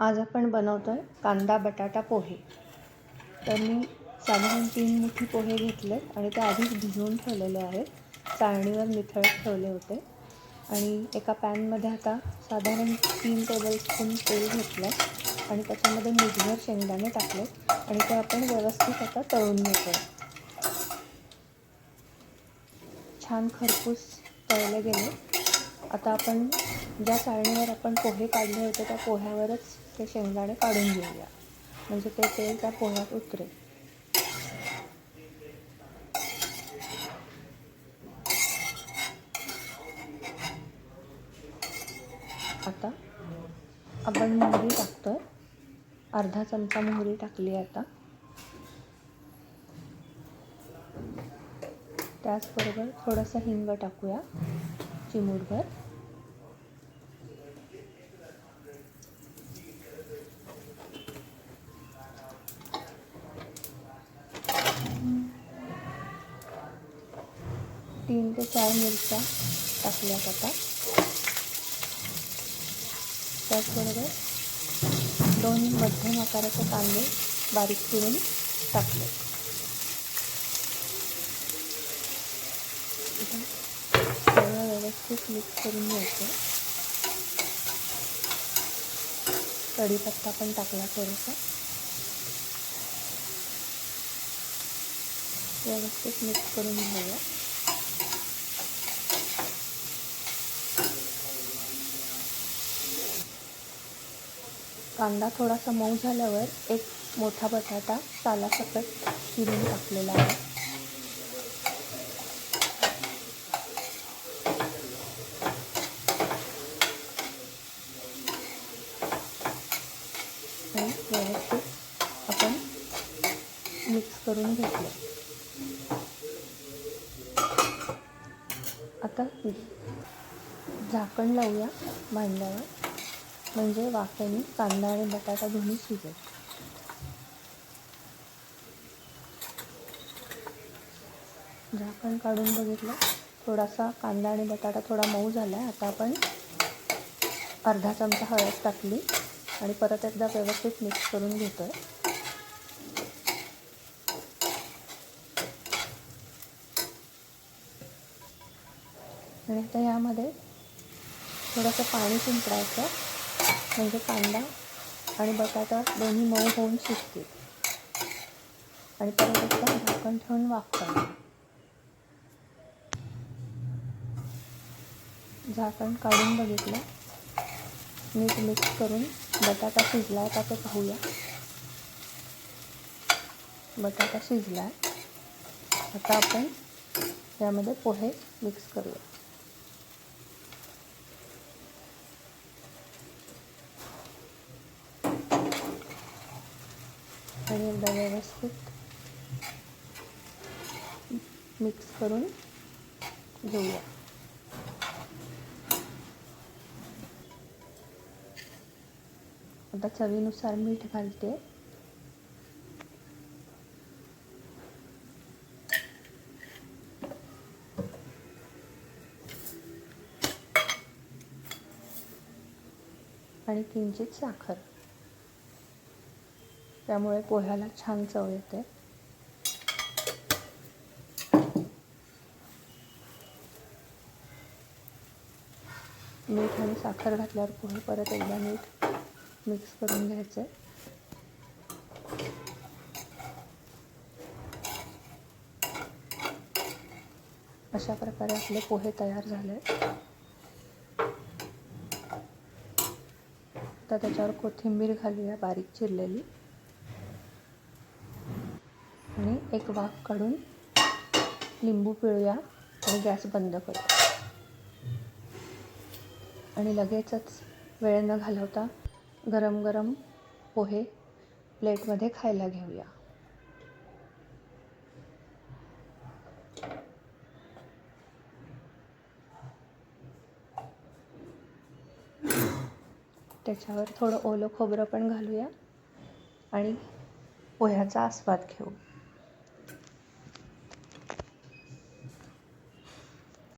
आज आपण बनवतो आहे कांदा बटाटा पोहे. तर मी साधारण तीन मुठी पोहे घेतलेत आणि ते आधीच भिजवून ठेवलेले आहेत. चाळणीवर निथळत ठेवले होते. आणि एका पॅनमध्ये आता साधारण तीन टेबलस्पून तेल घेतलं आहे आणि त्याच्यामध्ये मुठभर शेंगदाणे टाकले आणि ते आपण व्यवस्थित आता तळून घेतो छान खरपूस तळले गेले. आता आपण ज्या चाळणीवर आपण पोहे काढले होते त्या पोह्यावरच ते शेंगदाणे काढून घेऊया. म्हणजे ते तेल त्या पोह्यात उतरेल. आता आपण मोहरी टाकतो अर्धा चमचा मोहरी टाकली आता. त्याचबरोबर थोडंसं हिंग टाकूया. चिमूटभर. तीन ते चार मिरच्या टाकल्या जातात त्याचबरोबर दोन मध्यम आकाराचे कांदे बारीक चिरून टाकले. सगळं व्यवस्थित मिक्स करून घ्यायचं. कढीपत्ता पण टाकला थोडासा. व्यवस्थित मिक्स करून घेऊया. कांदा थोडासा मऊ झाल्यावर एक मोठा बटाटा सालासकट चिरून टाकलेला आहे. आणि व्यवस्थित आपण मिक्स करून घेतलं. आता झाकण लावूया भांड्यावर. म्हणजे वाफेने कांदा आणि बटाटा दोन्ही शिजेल झाकण काढून बघितलं थोडासा कांदा आणि बटाटा थोडा मऊ झाला आहे आता आपण अर्धा चमचा हळद टाकली आणि परत एकदा व्यवस्थित मिक्स करून घेतो आहे आणि आता यामध्ये थोडंसं पाणी शिंपडायचं. म्हणजे कांदा आणि बटाटा दोन्ही मऊ होऊन शिजतील. आणि परत एकदा झाकण ठेवून वाफवायचं. झाकण काढून बघितलं. मीठ मिक्स करून बटाटा शिजला आहे का ते पाहूया. बटाटा शिजला आहे आता आपण यामध्ये पोहे मिक्स करूया. आणि एकदा व्यवस्थित मिक्स करून घेऊया. आता चवीनुसार मीठ घालते. आणि किंचित साखर. त्यामुळे पोह्याला छान चव येते. मीठ आणि साखर घातल्यावर पोहे परत एकदा मीठ मिक्स करून घ्यायचे. अशा प्रकारे आपले पोहे तयार झाले. तर त्याच्यावर कोथिंबीर घालूया बारीक चिरलेली. आणि एक वाफ काढून लिंबू पिळूया आणि गॅस बंद करू आणि लगेचच वेळ न घालवता गरम गरम पोहे प्लेटमध्ये खायला घेऊया. त्याच्यावर थोडं ओलं खोबरं पण घालूया आणि पोह्याचा आस्वाद घेऊ.